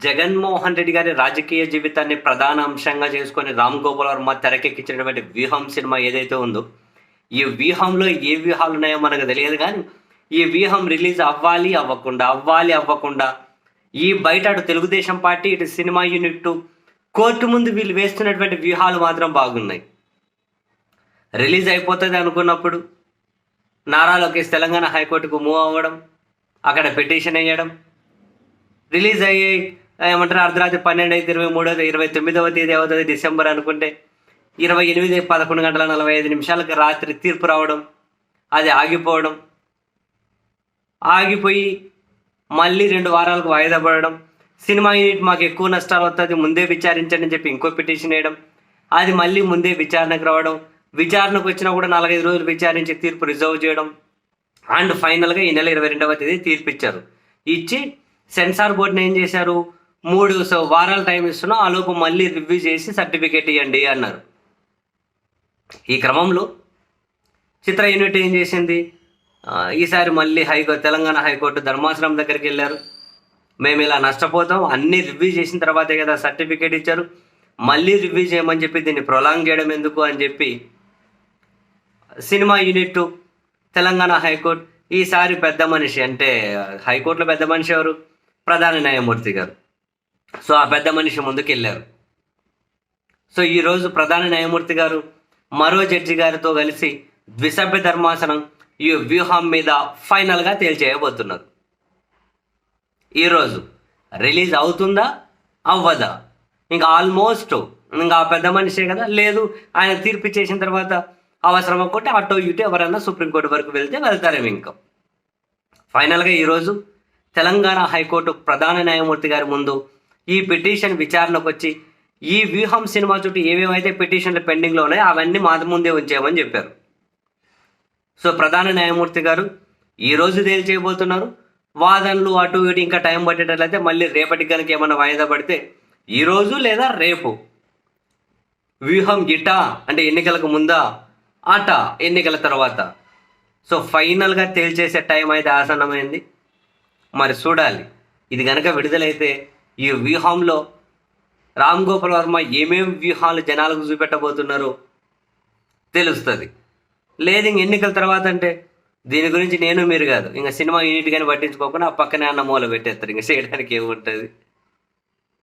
జగన్మోహన్ రెడ్డి గారి రాజకీయ జీవితాన్ని ప్రధాన అంశంగా చేసుకొని రామ్ గోపాల్ వర్మ తెరకెక్కించినటువంటి వ్యూహం సినిమా ఏదైతే ఉందో ఈ వ్యూహంలో ఏ వ్యూహాలు ఉన్నాయో మనకు తెలియదు కానీ ఈ వ్యూహం రిలీజ్ అవ్వాలి అవ్వకుండా అవ్వాలి అవ్వకుండా ఈ బయట అటు తెలుగుదేశం పార్టీ ఇటు సినిమా యూనిట్ కోర్టు ముందు వీళ్ళు వేస్తున్నటువంటి వ్యూహాలు మాత్రం బాగున్నాయి. రిలీజ్ అయిపోతుంది అనుకున్నప్పుడు నారా లోకేష్ తెలంగాణ హైకోర్టుకు మూవ్ అవ్వడం అక్కడ పిటిషన్ వేయడం రిలీజ్ అయ్యే ఏమంటారు? అర్ధరాత్రి పన్నెండు అయితే ఇరవై మూడో ఇరవై తొమ్మిదవ తేదీ అవుతుంది డిసెంబర్ అనుకుంటే ఇరవై ఎనిమిది పదకొండు గంటల నలభై ఐదు నిమిషాలకు రాత్రి తీర్పు రావడం అది ఆగిపోవడం ఆగిపోయి మళ్ళీ రెండు వారాలకు వాయిదా పడడం సినిమా యూనిట్ మాకు ఎక్కువ నష్టాలు వస్తుంది ముందే విచారించండి అని చెప్పి ఇంకో పిటిషన్ వేయడం అది మళ్ళీ ముందే విచారణకు రావడం విచారణకు వచ్చినా కూడా నాలుగైదు రోజులు విచారించి తీర్పు రిజర్వ్ చేయడం అండ్ ఫైనల్గా ఈ నెల ఇరవై రెండవ తేదీ తీర్పు ఇచ్చారు ఇచ్చి సెన్సార్ బోర్డుని ఏం చేశారు? మూడు సో వారాల టైం ఇస్తున్నాం. ఆలోపు మళ్ళీ రివ్యూ చేసి సర్టిఫికేట్ ఇవ్వండి అన్నారు. ఈ క్రమంలో చిత్ర యూనిట్ ఏం చేసింది? ఈసారి మళ్ళీ హైకోర్టు తెలంగాణ హైకోర్టు ధర్మాసనం దగ్గరికి వెళ్ళారు. మేము ఇలా నష్టపోతాం. అన్నీ రివ్యూ చేసిన తర్వాతే కదా సర్టిఫికేట్ ఇచ్చారు. మళ్ళీ రివ్యూ చేయమని చెప్పి దీన్ని ప్రొలాంగ్ చేయడం ఎందుకు అని చెప్పి సినిమా యూనిట్ తెలంగాణ హైకోర్టు. ఈసారి పెద్ద మనిషి అంటే హైకోర్టులో పెద్ద మనిషి ఎవరు? ప్రధాన న్యాయమూర్తి గారు. సో ఆ పెద్ద మనిషి ముందుకు వెళ్ళారు సో ఈరోజు ప్రధాన న్యాయమూర్తి గారు మరో జడ్జి గారితో కలిసి ద్విసభ్య ధర్మాసనం ఈ వ్యూహం మీద ఫైనల్గా తేల్చేయబోతున్నారు. ఈరోజు రిలీజ్ అవుతుందా? అవ్వదా? ఇంకా ఆల్మోస్ట్ ఇంకా ఆ పెద్ద మనిషే కదా? లేదు. ఆయన తీర్పు చేసిన తర్వాత అవసరం అనుకుంటే అటో ఇటు ఎవరైనా సుప్రీంకోర్టు వరకు వెళ్తే వెళ్తారేమో ఇంకా. ఫైనల్గా ఈరోజు తెలంగాణ హైకోర్టు ప్రధాన న్యాయమూర్తి గారి ముందు ఈ పిటిషన్ విచారణకు వచ్చి ఈ వ్యూహం సినిమా చుట్టూ ఏమేమైతే పిటిషన్లు పెండింగ్లో ఉన్నాయో అవన్నీ మా ముందే ఉంచామని చెప్పారు. సో ప్రధాన న్యాయమూర్తి గారు ఈరోజు రోజు తేల్చేయబోతున్నారు వాదనలు అటు ఇటు ఇంకా టైం పట్టేటట్లయితే మళ్ళీ రేపటికి కనుక ఏమైనా వాయిదా పడితే ఈరోజు లేదా రేపు? వ్యూహం ఇటా అంటే ఎన్నికలకు ముందా? అట? ఎన్నికల తర్వాత? సో ఫైనల్గా తేల్చేసే టైం అయితే ఆసన్నమైంది. మరి చూడాలి. ఇది కనుక విడుదలైతే ఈ వ్యూహంలో రామ్ గోపాల్ వర్మ ఏమేమి వ్యూహాలు జనాలకు చూపెట్టబోతున్నారో తెలుస్తుంది. లేదు ఇంక ఎన్నికల తర్వాత అంటే దీని గురించి నేను మీరు కాదు. ఇంకా సినిమా యూనిట్ కానీ పట్టించుకోకుండా ఆ పక్కనే అన్న మూల పెట్టేస్తారు. ఇంకా చేయడానికి ఏముంటుంది?